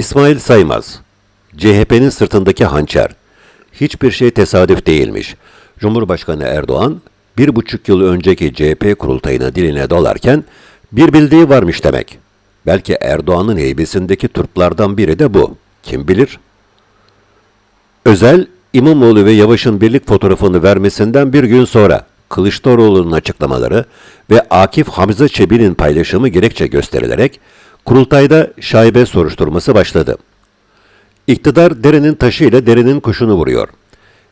İsmail Saymaz, CHP'nin sırtındaki hançer. Hiçbir şey tesadüf değilmiş. Cumhurbaşkanı Erdoğan, bir buçuk yıl önceki CHP kurultayına diline dolarken bir bildiği varmış demek. Belki Erdoğan'ın heybesindeki turplardan biri de bu. Kim bilir? Özel, İmamoğlu ve Yavaş'ın birlik fotoğrafını vermesinden bir gün sonra Kılıçdaroğlu'nun açıklamaları ve Akif Hamza Çebi'nin paylaşımı gerekçe gösterilerek kurultayda şaibe soruşturması başladı. İktidar derenin taşıyla derenin kuşunu vuruyor.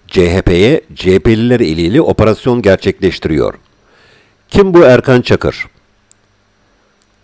CHP'ye CHP'liler eliyle operasyon gerçekleştiriyor. Kim bu Erkan Çakır?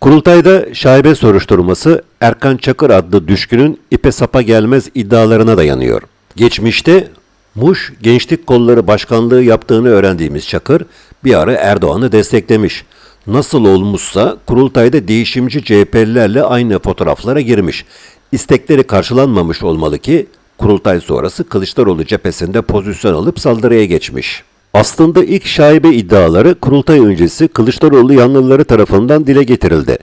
Kurultayda şaibe soruşturması Erkan Çakır adlı düşkünün ipe sapa gelmez iddialarına dayanıyor. Geçmişte Muş Gençlik Kolları Başkanlığı yaptığını öğrendiğimiz Çakır bir ara Erdoğan'ı desteklemiş. Nasıl olmuşsa kurultayda değişimci CHP'lilerle aynı fotoğraflara girmiş. İstekleri karşılanmamış olmalı ki kurultay sonrası Kılıçdaroğlu cephesinde pozisyon alıp saldırıya geçmiş. Aslında ilk şaibe iddiaları kurultay öncesi Kılıçdaroğlu yanlıları tarafından dile getirildi.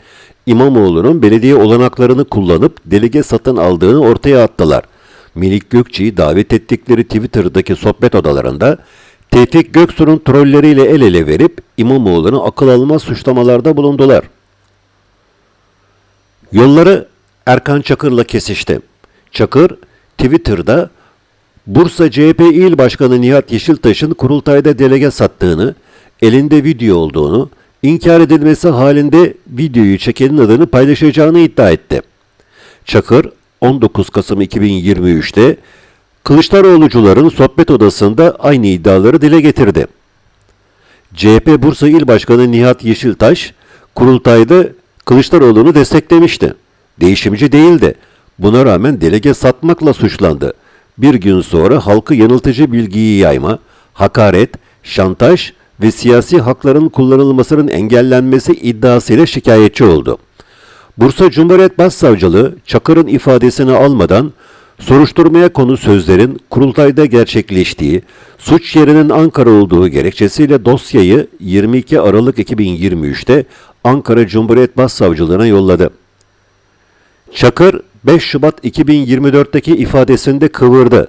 İmamoğlu'nun belediye olanaklarını kullanıp delege satın aldığını ortaya attılar. Melik Gökçe'yi davet ettikleri Twitter'daki sohbet odalarında Tevfik Göksu'nun trolleriyle el ele verip İmamoğlu'na akıl almaz suçlamalarda bulundular. Yolları Erkan Çakır'la kesişti. Çakır, Twitter'da Bursa CHP İl Başkanı Nihat Yeşiltaş'ın kurultayda delege sattığını, elinde video olduğunu, inkar edilmesi halinde videoyu çekenin adını paylaşacağını iddia etti. Çakır 19 Kasım 2023'te Kılıçdaroğlucuların sohbet odasında aynı iddiaları dile getirdi. CHP Bursa İl Başkanı Nihat Yeşiltaş kurultayda Kılıçdaroğlu'nu desteklemişti. Değişimci değildi. Buna rağmen delege satmakla suçlandı. Bir gün sonra halkı yanıltıcı bilgiyi yayma, hakaret, şantaj ve siyasi hakların kullanılmasının engellenmesi iddiasıyla şikayetçi oldu. Bursa Cumhuriyet Başsavcılığı Çakır'ın ifadesini almadan soruşturmaya konu sözlerin kurultayda gerçekleştiği, suç yerinin Ankara olduğu gerekçesiyle dosyayı 22 Aralık 2023'te Ankara Cumhuriyet Başsavcılığına yolladı. Çakır 5 Şubat 2024'teki ifadesinde kıvırdı.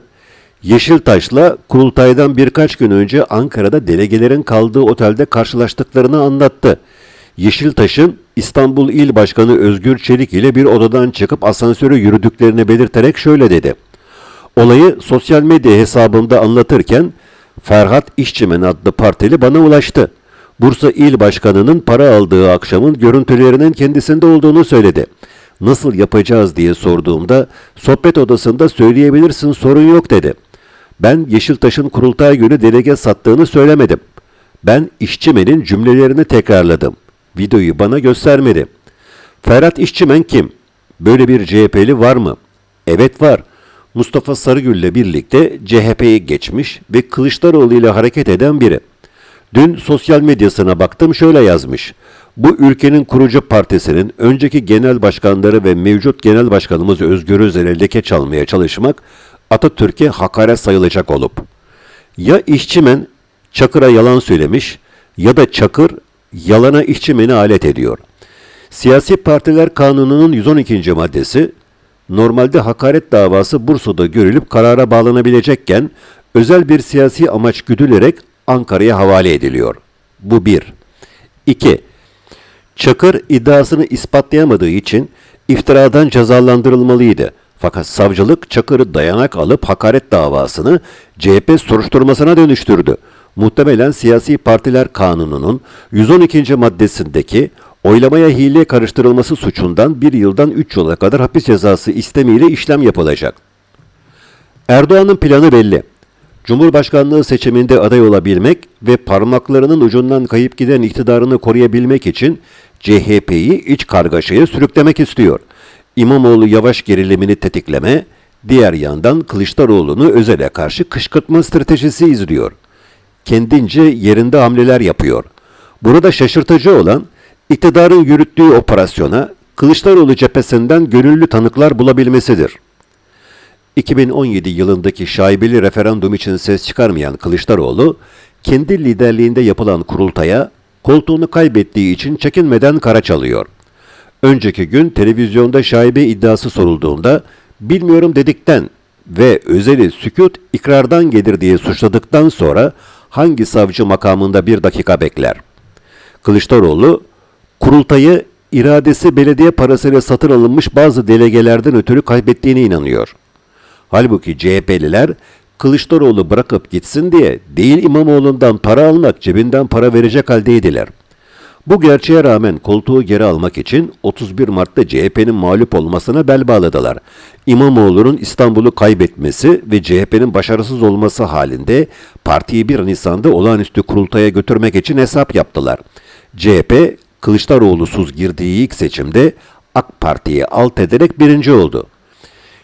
Yeşiltaş'la kurultaydan birkaç gün önce Ankara'da delegelerin kaldığı otelde karşılaştıklarını anlattı. Yeşiltaş'ın İstanbul İl Başkanı Özgür Çelik ile bir odadan çıkıp asansöre yürüdüklerini belirterek şöyle dedi. Olayı sosyal medya hesabımda anlatırken Ferhat İşçimen adlı partili bana ulaştı. Bursa İl Başkanı'nın para aldığı akşamın görüntülerinin kendisinde olduğunu söyledi. Nasıl yapacağız diye sorduğumda sohbet odasında söyleyebilirsin sorun yok dedi. Ben Yeşiltaş'ın kurultay günü delege sattığını söylemedim. Ben İşçimen'in cümlelerini tekrarladım. Videoyu bana göstermedi. Ferhat İşçimen kim? Böyle bir CHP'li var mı? Evet var. Mustafa Sarıgül ile birlikte CHP'ye geçmiş ve Kılıçdaroğlu ile hareket eden biri. Dün sosyal medyasına baktım şöyle yazmış. Bu ülkenin kurucu partisinin önceki genel başkanları ve mevcut genel başkanımız Özgür Özel'e leke çalmaya çalışmak Atatürk'e hakaret sayılacak olup. Ya işçimen Çakır'a yalan söylemiş ya da Çakır yalana işçimeni alet ediyor. Siyasi Partiler Kanunu'nun 112. maddesi normalde hakaret davası Bursa'da görülüp karara bağlanabilecekken özel bir siyasi amaç güdülerek Ankara'ya havale ediliyor. Bu bir. İki. Çakır iddiasını ispatlayamadığı için iftiradan cezalandırılmalıydı. Fakat savcılık Çakır'ı dayanak alıp hakaret davasını CHP soruşturmasına dönüştürdü. Muhtemelen siyasi partiler kanununun 112. maddesindeki oylamaya hile karıştırılması suçundan bir yıldan 3 yıla kadar hapis cezası istemiyle işlem yapılacak. Erdoğan'ın planı belli. Cumhurbaşkanlığı seçiminde aday olabilmek ve parmaklarının ucundan kayıp giden iktidarını koruyabilmek için CHP'yi iç kargaşaya sürüklemek istiyor. İmamoğlu yavaş gerilimini tetikleme, diğer yandan Kılıçdaroğlu'nu özele karşı kışkırtma stratejisi izliyor. Kendince yerinde hamleler yapıyor. Burada şaşırtıcı olan iktidarın yürüttüğü operasyona Kılıçdaroğlu cephesinden gönüllü tanıklar bulabilmesidir. 2017 yılındaki şaibeli referandum için ses çıkarmayan Kılıçdaroğlu, kendi liderliğinde yapılan kurultaya koltuğunu kaybettiği için çekinmeden kara çalıyor. Önceki gün televizyonda şaibe iddiası sorulduğunda bilmiyorum dedikten ve özeli sükut ikrardan gelir diye suçladıktan sonra hangi savcı makamında bir dakika bekler? Kılıçdaroğlu kurultayı iradesi belediye parasıyla satın alınmış bazı delegelerden ötürü kaybettiğine inanıyor. Halbuki CHP'liler Kılıçdaroğlu bırakıp gitsin diye değil İmamoğlu'ndan para almak cebinden para verecek haldeydiler. Bu gerçeğe rağmen koltuğu geri almak için 31 Mart'ta CHP'nin mağlup olmasına bel bağladılar. İmamoğlu'nun İstanbul'u kaybetmesi ve CHP'nin başarısız olması halinde partiyi 1 Nisan'da olağanüstü kurultaya götürmek için hesap yaptılar. CHP Kılıçdaroğlu'suz girdiği ilk seçimde AK Parti'yi alt ederek birinci oldu.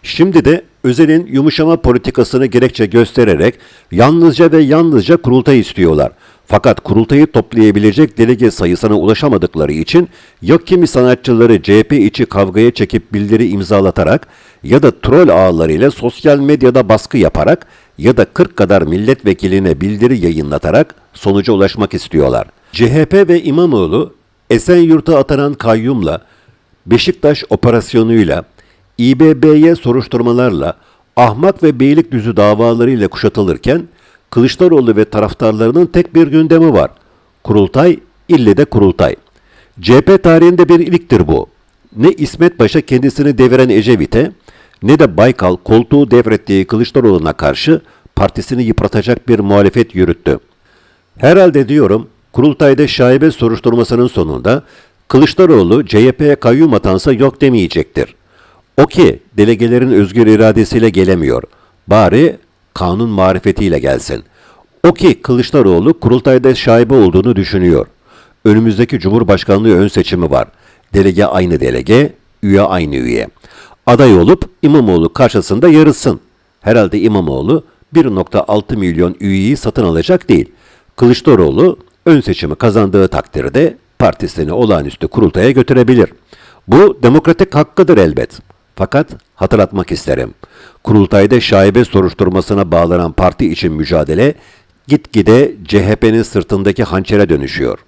Şimdi de Özel'in yumuşama politikasını gerekçe göstererek yalnızca ve yalnızca kurultay istiyorlar. Fakat kurultayı toplayabilecek delege sayısına ulaşamadıkları için ya kimi sanatçıları CHP içi kavgaya çekip bildiri imzalatarak ya da troll ağlarıyla sosyal medyada baskı yaparak ya da 40 kadar milletvekiline bildiri yayınlatarak sonuca ulaşmak istiyorlar. CHP ve İmamoğlu Esenyurt'a atanan kayyumla Beşiktaş operasyonuyla İBB'ye soruşturmalarla Ahmak ve Beylikdüzü davalarıyla kuşatılırken Kılıçdaroğlu ve taraftarlarının tek bir gündemi var. Kurultay, ille de kurultay. CHP tarihinde bir ilktir bu. Ne İsmet Paşa kendisini deviren Ecevit'e ne de Baykal koltuğu devrettiği Kılıçdaroğlu'na karşı partisini yıpratacak bir muhalefet yürüttü. Herhalde diyorum kurultayda şaibe soruşturmasının sonunda Kılıçdaroğlu CHP'ye kayyum atansa yok demeyecektir. O ki delegelerin özgür iradesiyle gelemiyor. Bari kanun marifetiyle gelsin. O ki Kılıçdaroğlu kurultayda şaibe olduğunu düşünüyor. Önümüzdeki Cumhurbaşkanlığı ön seçimi var. Delege aynı delege, üye aynı üye. Aday olup İmamoğlu karşısında yarışsın. Herhalde İmamoğlu 1.6 milyon üyeyi satın alacak değil. Kılıçdaroğlu ön seçimi kazandığı takdirde partisini olağanüstü kurultaya götürebilir. Bu demokratik hakkıdır elbet. Fakat hatırlatmak isterim. Kurultayda şaibe soruşturmasına bağlanan parti için mücadele gitgide CHP'nin sırtındaki hançere dönüşüyor.